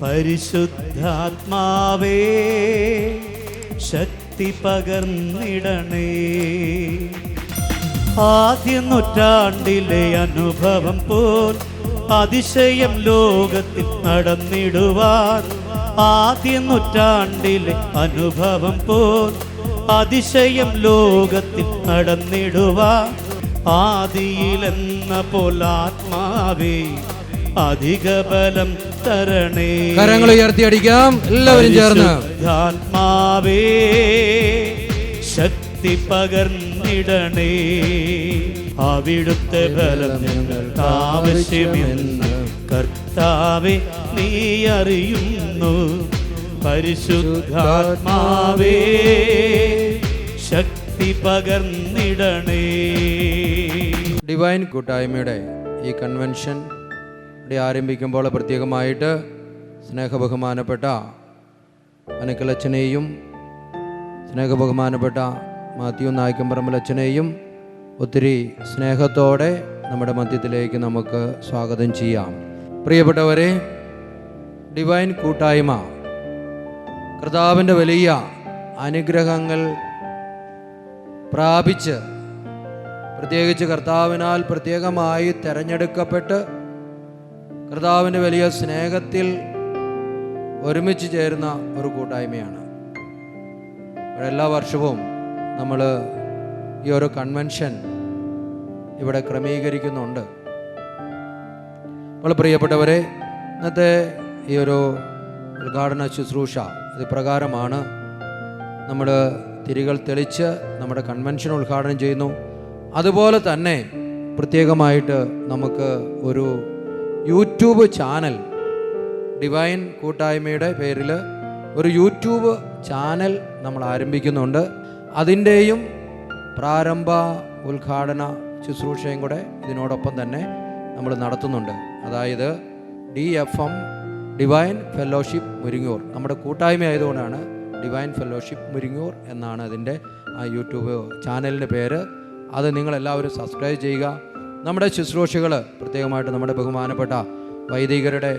പരിശുദ്ധാത്മാവേ ശക്തി പകർന്നിടണേ. ആദ്യ നൂറ്റാണ്ടിലെ അനുഭവം പോൽ അതിശയം ലോകത്തിൽ നടന്നിടുവാൻ ആദ്യ നൂറ്റാണ്ടിലെ അനുഭവം പോൽ അതിശയം ലോകത്തിൽ നടന്നിടുവാൻ ആദിയിലെന്ന പോൽ ആത്മാവേ അധിക ബലം തരണേ. കരങ്ങൾ ഉയർത്തി അടിക്കാം എല്ലാവരും ചേർന്ന്. ആത്മാവേ ശക്തി പകർന്നിടണേ. അവിടുത്തെ ബലം ഞങ്ങൾക്ക് ആവശ്യമെന്ന് കർത്താവെ നീ അറിയുന്നു. പരിശുദ്ധാത്മാവേ ശക്തി പകർന്നിടണേ. ഡിവൈൻ കൂട്ടായ്മയുടെ ഈ കൺവെൻഷൻ ഇവിടെ ആരംഭിക്കുമ്പോൾ പ്രത്യേകമായിട്ട് സ്നേഹബഹുമാനപ്പെട്ട അനക്കലച്ചനെയും സ്നേഹബഹുമാനപ്പെട്ട മാത്യു നായ്ക്കമ്പറമ്പലച്ചനെയും ഒത്തിരി സ്നേഹത്തോടെ നമ്മുടെ മധ്യത്തിലേക്ക് നമുക്ക് സ്വാഗതം ചെയ്യാം. പ്രിയപ്പെട്ടവരെ ഡിവൈൻ കൂട്ടായ്മ കർത്താവിന്റെ വലിയ അനുഗ്രഹങ്ങൾ പ്രാപിച്ച് പ്രത്യേകിച്ച് കർത്താവിനാൽ പ്രത്യേകമായി തെരഞ്ഞെടുക്കപ്പെട്ട് കർത്താവിന്റെ വലിയ സ്നേഹത്തിൽ ഒരുമിച്ച് ചേരുന്ന ഒരു കൂട്ടായ്മയാണ്. ഇവിടെ എല്ലാ വർഷവും നമ്മൾ ഈ ഒരു കൺവെൻഷൻ ഇവിടെ ക്രമീകരിക്കുന്നുണ്ട്. നമ്മൾ പ്രിയപ്പെട്ടവരെ ഇന്നത്തെ ഈ ഒരു ഉദ്ഘാടന ശുശ്രൂഷ ഇത് പ്രകാരമാണ് നമ്മൾ തിരികൾ തെളിച്ച് നമ്മുടെ കൺവെൻഷൻ ഉദ്ഘാടനം ചെയ്യുന്നു. അതുപോലെ തന്നെ പ്രത്യേകമായിട്ട് നമുക്ക് ഒരു യൂട്യൂബ് ചാനൽ. ഡിവൈൻ കൂട്ടായ്മയുടെ പേരിൽ ഒരു യൂട്യൂബ് ചാനൽ നമ്മൾ ആരംഭിക്കുന്നുണ്ട്. അതിന്റെയും പ്രാരംഭ ഉദ്ഘാടന ശുശ്രൂഷയും കൂടെ ഇതിനോടൊപ്പം തന്നെ നമ്മൾ നടത്തുന്നുണ്ട്. അതായത് D F M divine fellowship Muringoor. നമ്മുടെ കൂട്ടായ്മ ആയതുകൊണ്ടാണ് ഡിവൈൻ ഫെലോഷിപ്പ് മുരിങ്ങൂർ എന്നാണ് അതിന്റെ ആ യൂട്യൂബ് ചാനലിന്റെ പേര്. അത് നിങ്ങളെല്ലാവരും സബ്സ്ക്രൈബ് ചെയ്യുക. നമ്മുടെ ശുശ്രൂഷകൾ പ്രത്യേകമായിട്ട് നമ്മുടെ ബഹുമാനപ്പെട്ട വൈദികരുടെ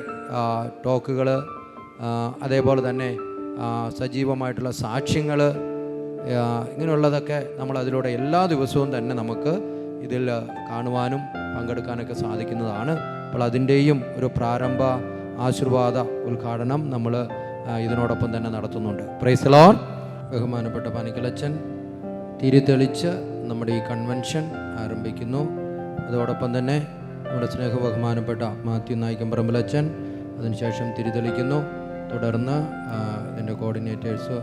ടോക്കുകൾ അതേപോലെ തന്നെ സജീവമായിട്ടുള്ള സാക്ഷ്യങ്ങൾ ഇങ്ങനെയുള്ളതൊക്കെ നമ്മൾ അതിലൂടെ എല്ലാ ദിവസവും തന്നെ നമുക്ക് ഇതിൽ കാണുവാനും പങ്കെടുക്കാനൊക്കെ സാധിക്കുന്നതാണ്. അപ്പോൾ അതിന്റെയും ഒരു പ്രാരംഭ ആശീർവാദ ഉദ്ഘാടനം നമ്മൾ ഇതിനോടൊപ്പം തന്നെ നടത്തുന്നുണ്ട്. പ്രൈസലോൺ ബഹുമാനപ്പെട്ട പനിക്കലച്ചൻ തിരിതെളിച്ച് നമ്മുടെ ഈ കൺവെൻഷൻ ആരംഭിക്കുന്നു. അതോടൊപ്പം തന്നെ നമ്മുടെ സ്നേഹ ബഹുമാനപ്പെട്ട മാത്യു നായിക്കമ്പറമ്പലച്ചൻ അതിനുശേഷം തിരിതെളിക്കുന്നു. തുടർന്ന് ഇതിന്റെ കോർഡിനേറ്റേഴ്സ്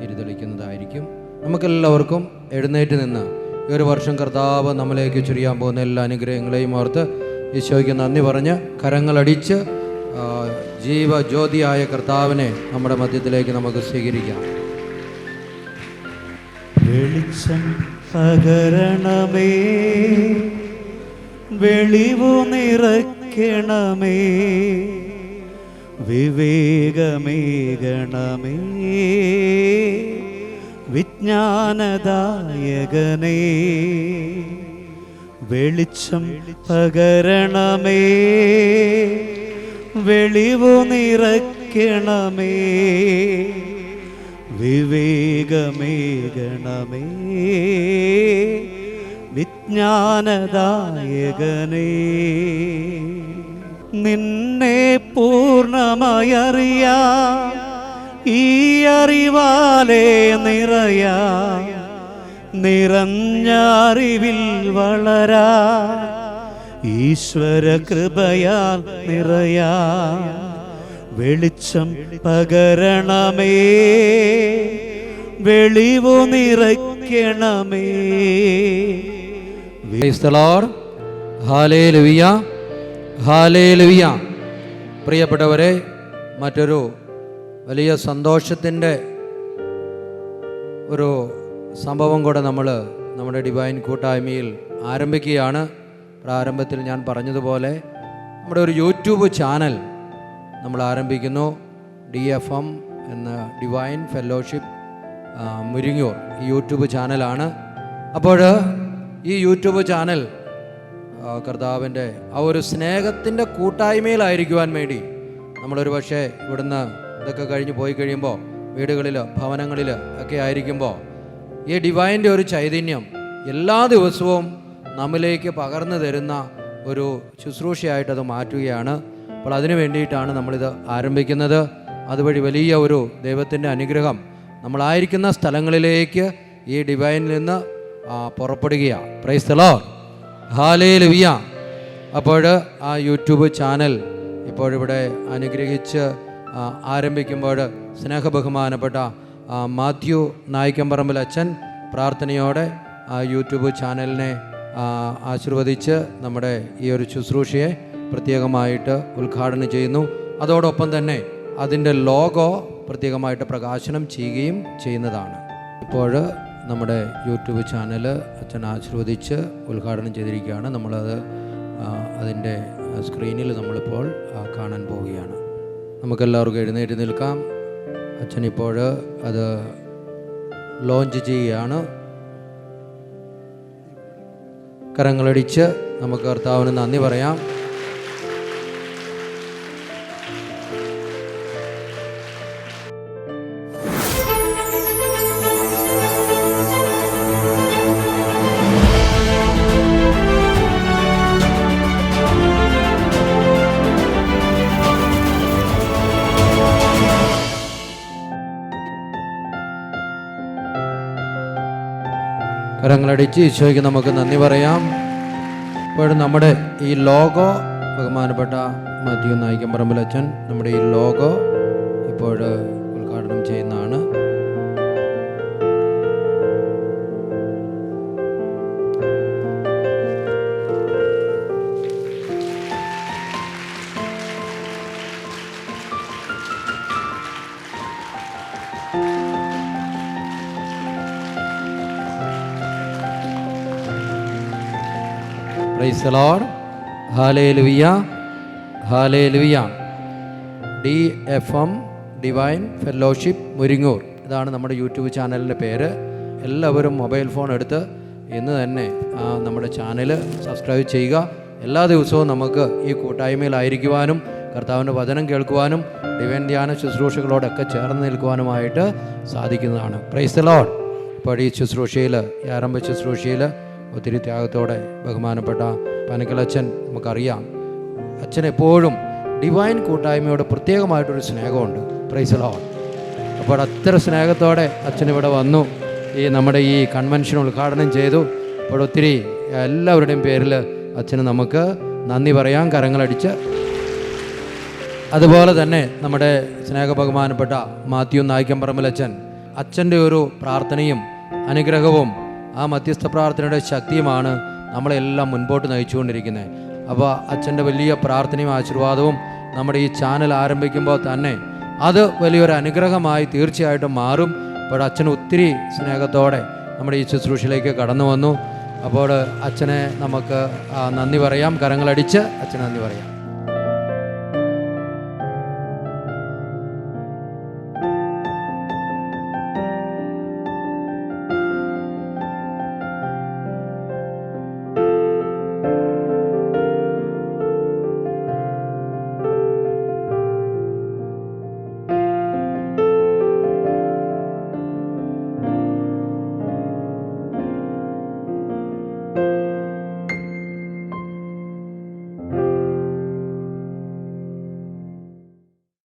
തിരിതെളിക്കുന്നതായിരിക്കും. നമുക്കെല്ലാവർക്കും എഴുന്നേറ്റ് നിന്ന് ഈ ഒരു വർഷം കർത്താവ് നമ്മിലേക്ക് ചുരിയാൻ പോകുന്ന എല്ലാ അനുഗ്രഹങ്ങളെയും ഓർത്ത് ഈശോയ്ക്ക് നന്ദി പറഞ്ഞ് കരങ്ങളടിച്ച് ജീവജ്യോതിയായ കർത്താവിനെ നമ്മുടെ മധ്യത്തിലേക്ക് നമുക്ക് സ്വീകരിക്കാം. വെളിച്ചം പകരണമേ വെളിവു നിറയ്ക്കണമേ. വിവേകമേകണമേ വിജ്ഞാനദായകനേ. വെളിച്ചം പകരണമേ. വെളിവു നിറയ്ക്കണമേ. വിവേകമേകണമേ വിജ്ഞാനദായകനേ നിന്നെ പൂർണമയറിയ ഈ അറിവാലേ നിറയ നിറഞ്ഞറിവിൽ വളരാ ഈശ്വര കൃപയാൽ നിറയാ വെളിച്ചം പകരണമേ വെളിവു നിറയ്ക്കണമേ. പ്രിയപ്പെട്ടവരെ മറ്റൊരു വലിയ സന്തോഷത്തിന്റെ ഒരു സംഭവം കൂടെ നമ്മൾ നമ്മുടെ ഡിവൈൻ കൂട്ടായ്മയിൽ ആരംഭിക്കുകയാണ്. പ്രാരംഭത്തിൽ ഞാൻ പറഞ്ഞതുപോലെ നമ്മുടെ ഒരു യൂട്യൂബ് ചാനൽ നമ്മൾ ആരംഭിക്കുന്നു. ഡി എഫ് എം എന്ന ഡിവൈൻ ഫെലോഷിപ്പ് മുരിങ്ങൂർ യൂട്യൂബ് ചാനലാണ്. അപ്പോൾ ഈ യൂട്യൂബ് ചാനൽ കർത്താവിന്റെ ആ ഒരു സ്നേഹത്തിന്റെ കൂട്ടായ്മയിലായിരിക്കുവാൻ വേണ്ടി നമ്മളൊരു പക്ഷേ ഇവിടുന്ന് ഇതൊക്കെ കഴിഞ്ഞ് പോയി കഴിയുമ്പോൾ വീടുകളിൽ ഭവനങ്ങളിൽ ഒക്കെ ആയിരിക്കുമ്പോൾ ഈ ഡിവൈന്റെ ഒരു ചൈതന്യം എല്ലാ ദിവസവും നമ്മിലേക്ക് പകർന്നു തരുന്ന ഒരു ശുശ്രൂഷയായിട്ടത് മാറ്റുകയാണ്. അപ്പോൾ അതിനു വേണ്ടിയിട്ടാണ് നമ്മളിത് ആരംഭിക്കുന്നത്. അതുവഴി വലിയ ഒരു ദൈവത്തിന്റെ അനുഗ്രഹം നമ്മളായിരിക്കുന്ന സ്ഥലങ്ങളിലേക്ക് ഈ ഡിവൈനിൽ നിന്ന് ആ, പ്രൈസ് തലോ ഹാലേ ലുവിയ അപ്പോൾ ആ യൂട്യൂബ് ചാനൽ ഇപ്പോഴിവിടെ അനുഗ്രഹിച്ച് ആരംഭിക്കുമ്പോൾ സ്നേഹബഹുമാനപ്പെട്ട മാത്യു നായിക്കമ്പറമ്പിൽ അച്ഛൻ പ്രാർത്ഥനയോടെ ആ യൂട്യൂബ് ചാനലിനെ ആശീർവദിച്ച് നമ്മുടെ ഈ ഒരു ശുശ്രൂഷയെ പ്രത്യേകമായിട്ട് ഉദ്ഘാടനം ചെയ്യുന്നു. അതോടൊപ്പം തന്നെ അതിന്റെ ലോഗോ പ്രത്യേകമായിട്ട് പ്രകാശനം ചെയ്യുകയും ചെയ്യുന്നതാണ്. ഇപ്പോൾ നമ്മുടെ യൂട്യൂബ് ചാനൽ അച്ഛൻ ആശീർവദിച്ച് ഉദ്ഘാടനം ചെയ്തിരിക്കുകയാണ്. നമ്മളത് അതിന്റെ സ്ക്രീനിൽ നമ്മളിപ്പോൾ കാണാൻ പോവുകയാണ്. നമുക്കെല്ലാവർക്കും എഴുന്നേറ്റ് നിൽക്കാം. അച്ഛനിപ്പോൾ അത് ലോഞ്ച് ചെയ്യുകയാണ്. കരങ്ങളടിച്ച് നമുക്ക് കർത്താവിന് നന്ദി പറയാം. കരങ്ങളടിച്ച് ഈശോയ്ക്ക് നമുക്ക് നന്ദി പറയാം. ഇപ്പോഴും നമ്മുടെ ഈ ലോഗോ ബഹുമാനപ്പെട്ട മധ്യ നായിക്കം അച്ഛൻ നമ്മുടെ ഈ ലോഗോ ഇപ്പോൾ ഉദ്ഘാടനം ചെയ്യുന്നതാണ്. Price Lord hallelujah hallelujah D F M divine fellowship Muringoor ഇതാണ് നമ്മുടെ യൂട്യൂബ് ചാനലിന്റെ പേര്. എല്ലാവരും മൊബൈൽ ഫോൺ എടുത്ത് ഇന്ന് തന്നെ നമ്മുടെ ചാനൽ സബ്സ്ക്രൈബ് ചെയ്യുക. എല്ലാ ദിവസവും നമുക്ക് ഈ കൂട്ടായ്മയിലായിരിക്കുവാനും കർത്താവിന്റെ വചനം കേൾക്കുവാനും ഡിവൈൻ ധ്യാന ശുശ്രൂഷകളോടൊക്കെ ചേർന്ന് നിൽക്കുവാനുമായിട്ട് സാധിക്കുന്നതാണ്. പ്രൈസ് ലോഡ് ഇപ്പോൾ ഈ ശുശ്രൂഷയിൽ ഈ ആരംഭ ശുശ്രൂഷയിൽ ഒത്തിരി ത്യാഗത്തോടെ ബഹുമാനപ്പെട്ട പനക്കലച്ഛൻ നമുക്കറിയാം. അച്ഛൻ എപ്പോഴും ഡിവൈൻ കൂട്ടായ്മയോട് പ്രത്യേകമായിട്ടൊരു സ്നേഹമുണ്ട്. പ്രൈസലോ അപ്പോൾ അത്ര സ്നേഹത്തോടെ അച്ഛൻ ഇവിടെ വന്നു. ഈ നമ്മുടെ ഈ കൺവെൻഷൻ ഉദ്ഘാടനം ചെയ്തു. അപ്പോൾ ഒത്തിരി എല്ലാവരുടെയും പേരിൽ അച്ഛന് നമുക്ക് നന്ദി പറയാം. കരങ്ങളടിച്ച്. അതുപോലെ തന്നെ നമ്മുടെ സ്നേഹബഹുമാനപ്പെട്ട മാത്യു നായിക്കമ്പറമ്പലച്ചൻ അച്ഛന്റെ ഒരു പ്രാർത്ഥനയും അനുഗ്രഹവും ആ മധ്യസ്ഥ പ്രാർത്ഥനയുടെ ശക്തിയുമാണ് നമ്മളെല്ലാം മുൻപോട്ട് നയിച്ചുകൊണ്ടിരിക്കുന്നത്. അപ്പോൾ അച്ഛന്റെ വലിയ പ്രാർത്ഥനയും ആശീർവാദവും നമ്മുടെ ഈ ചാനൽ ആരംഭിക്കുമ്പോൾ തന്നെ അത് വലിയൊരു അനുഗ്രഹമായി തീർച്ചയായിട്ടും മാറും. അപ്പോൾ അച്ഛൻ ഒത്തിരി സ്നേഹത്തോടെ നമ്മുടെ ഈ ശുശ്രൂഷയിലേക്ക് കടന്നു വന്നു. അപ്പോൾ അച്ഛനെ നമുക്ക് നന്ദി പറയാം. കരങ്ങളടിച്ച് അച്ഛന് നന്ദി പറയാം.